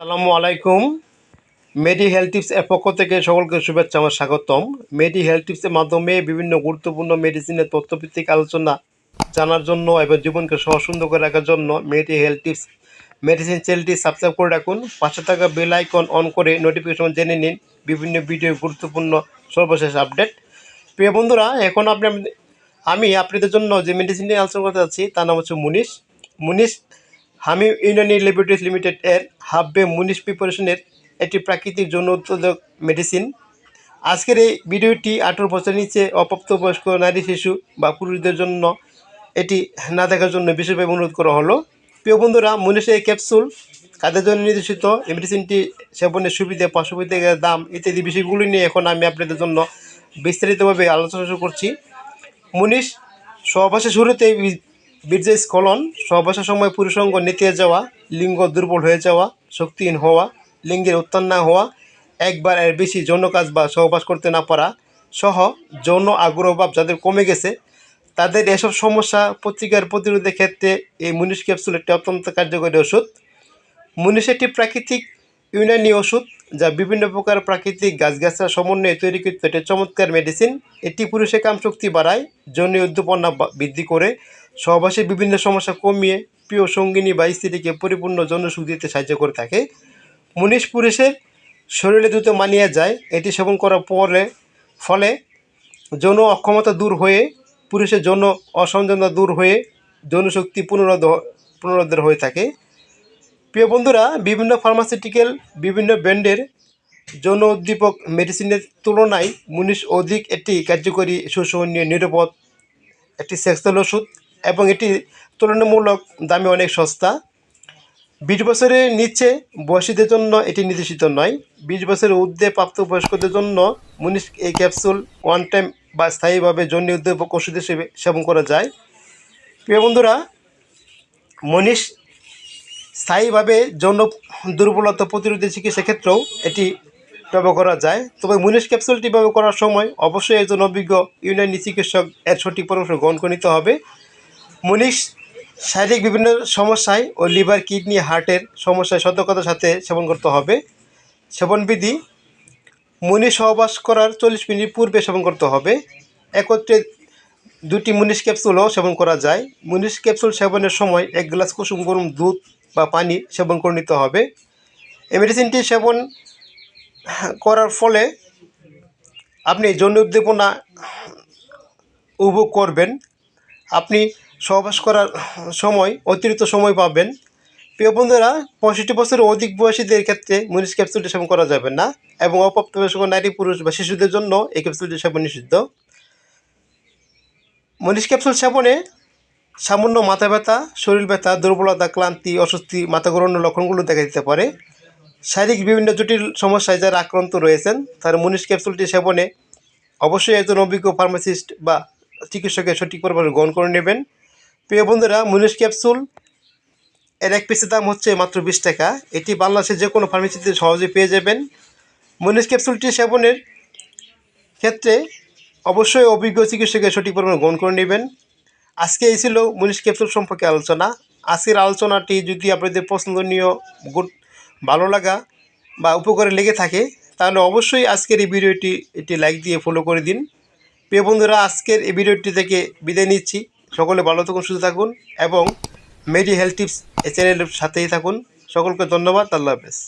আসসালামু আলাইকুম। মেডি হেলথ টিপস এর পক্ষ থেকে সকলকে শুভেচ্ছা, আমার স্বাগতম। মেডি হেলথ টিপসের মাধ্যমে বিভিন্ন গুরুত্বপূর্ণ মেডিসিনের তথ্যভিত্তিক আলোচনা জানার জন্য এবং জীবনকে সহজ সুন্দর করে রাখার জন্য মেডি হেলথ টিপস, মেডিসিন চ্যানেলটি সাবস্ক্রাইব করে রাখুন। পাঁচশো টাকা বেল আইকন অন করে নোটিফিকেশন জেনে নিন। বিভিন্ন ভিডিও গুরুত্বপূর্ণ সর্বশেষ আপডেট প্রিয় বন্ধুরা, এখন আপনি আমি আপনাদের জন্য যে মেডিসিন নিয়ে আলোচনা করতে যাচ্ছি, তার নাম হচ্ছে মুনিশ। মুনিশ হামি ইউনানি ল্যাবরেটরিজ লিমিটেড এর হাববে মুনিশ প্রিপারেশনের একটি প্রাকৃতিক যৌন উৎপাদক মেডিসিন আজকের এই ভিডিওটি আঠেরো বছরের নিচে অপ্রাপ্তবয়স্ক নারী, শিশু বা পুরুষদের জন্য এটি না দেখার জন্য বিশেষভাবে অনুরোধ করা হলো। প্রিয় বন্ধুরা মুনিশের এই ক্যাপসুল কাদের জন্য নির্দেশিত? এই মেডিসিনটি সেবনের সুবিধা পার্শ্ববর্তীদের দাম ইত্যাদি বিষয়গুলি নিয়ে এখন আমি আপনাদের জন্য বিস্তারিতভাবে আলোচনা শুরু করছি। মুনিশ, সহবাসের শুরুতে বি- বীর্যের স্খলন সহবাসের সময় পুরুষঙ্গ নেতিয়ে যাওয়া, লিঙ্গ দুর্বল হয়ে যাওয়া, শক্তিহীন হওয়া, লিঙ্গের উত্থান না হওয়া, একবার এর বেশি যৌন কাজ বা সহবাস করতে না পারা সহ যৌন আগ্রহভাব যাদের কমে গেছে, তাদের এসব সমস্যা পত্রিকার প্রতিরোধের ক্ষেত্রে এই মুনিশ ক্যাপসুল একটি অত্যন্ত কার্যকরী ওষুধ। মুনিশ একটি প্রাকৃতিক ইউনানি ওষুধ, যা বিভিন্ন প্রকার প্রাকৃতিক গাছগাছার সমন্বয়ে তৈরিকৃত একটি চমৎকার মেডিসিন এটি পুরুষের কামশক্তি বাড়ায়, যৌন উদ্দীপনা বৃদ্ধি করে সহবাসের বিভিন্ন সমস্যা কমিয়ে প্রিয় সঙ্গিনী বা স্ত্রীকে পরিপূর্ণ যৌন সুখ দিতে সাহায্য করে থাকে। মুনিশ পুরুষের শরীরে দ্রুত মানিয়ে যায়, এটি সেবন করার পরে, ফলে যৌন অক্ষমতা দূর হয়ে, পুরুষের যৌন অসংযমতা দূর হয়ে, যৌন শক্তি পুনরুদ্ধ পুনরুদ্ধার হয়ে থাকে। প্রিয় বন্ধুরা, বিভিন্ন ফার্মাসিউটিক্যাল বিভিন্ন ব্র্যান্ডের যৌন উদ্দীপক মেডিসিনের তুলনায় মুনিশ অধিক একটি কার্যকরী, সুসহনীয়, নিরাপদ একটি সেক্সুয়াল ওষুধ এবং এটি তুলনামূলক দামে অনেক সস্তা। বিশ বছরের নিচে বয়সীদের জন্য এটি নির্দেশিত নয়। বিশ বছরের ঊর্ধ্বে প্রাপ্তবয়স্কদের জন্য মুনিশ এই ক্যাপসুল ওয়ান টাইম বা স্থায়ীভাবে যৌন উদ্দীপক ওষুধ হিসেবে সেবন করা যায়। প্রিয় বন্ধুরা মনীষ স্থায়ীভাবে যৌন দুর্বলতা প্রতিরোধী চিকিৎসা ক্ষেত্রেও এটি ব্যবহার করা যায়। তবে মুনিশ ক্যাপসুলটি ব্যবহার করার সময় অবশ্যই একজন অভিজ্ঞ ইউনানি চিকিৎসক এর সঠিক পরামর্শ গ্রহণ করে নিতে হবে। মুনিশ শারীরিক বিভিন্ন সমস্যায় ও লিভার, কিডনি, হার্টের সমস্যায় সতর্কতার সাথে সেবন করতে হবে। সেবনবিধি, মুনিশ সহবাস করার চল্লিশ মিনিট পূর্বে সেবন করতে হবে। একত্রে দুটি মুনিশ ক্যাপসুলও সেবন করা যায়। মুনিশ ক্যাপসুল সেবনের সময় এক গ্লাস কুসুম গরম দুধ বা পানি সেবন করে নিতে হবে। এই মেডিসিনটি সেবন করার ফলে আপনি যৌন উদ্দীপনা উপভোগ করবেন। আপনি সহবাস করার সময়, অতিরিক্ত সময় পাবেন। প্রিয় বন্ধুরা, পঁয়ষট্টি বছরের অধিক বয়সীদের ক্ষেত্রে মুনিশ ক্যাপসুলটি সেবন করা যাবে না এবং অপ্রাপ্তবয়স্ক নারী পুরুষ বা শিশুদের জন্য এই ক্যাপসুলটি সেবন নিষিদ্ধ। মনীষ ক্যাপসুল সেবনে সামান্য মাথা ব্যথা, শরীর ব্যথা, দুর্বলতা, ক্লান্তি, অস্বস্তি, মাথা ঘোরানোর লক্ষণগুলো দেখা দিতে পারে। শারীরিক বিভিন্ন জটিল সমস্যায় যারা আক্রান্ত রয়েছেন, তার মনীষ ক্যাপসুলটি সেবনে অবশ্যই একজন অভিজ্ঞ ফার্মাসিস্ট বা চিকিৎসকের সঠিক পরামর্শ গ্রহণ করে নেবেন। প্রিয় বন্ধুরা মনীষ ক্যাপসুল এর এক পিসের দাম হচ্ছে মাত্র বিশ টাকা। এটি বাংলাদেশের যে কোনো ফার্মেসিতে সহজে পেয়ে যাবেন। মনীষ ক্যাপসুলটি সেবনের ক্ষেত্রে অবশ্যই অভিজ্ঞ চিকিৎসকের সঠিক পরিমাণ গ্রহণ করে নেবেন। আজকে এই ছিল মুনিশ ক্যাপসুল সম্পর্কে আলোচনা। আজকের আলোচনাটি যদি আপনাদের পছন্দনীয়, গুড, ভালো লাগা বা উপকারে লেগে থাকে, তাহলে অবশ্যই আজকের এই ভিডিওটি এটি লাইক দিয়ে ফলো করে দিন। প্রিয় বন্ধুরা, আজকের এই ভিডিওটি থেকে বিদায় নিচ্ছি। সকলে ভালো থাকুন, সুস্থ থাকুন এবং মেডি হেলথ টিপস এই চ্যানেলের সাথেই থাকুন। সকলকে ধন্যবাদ, আল্লাহ হাফেজ।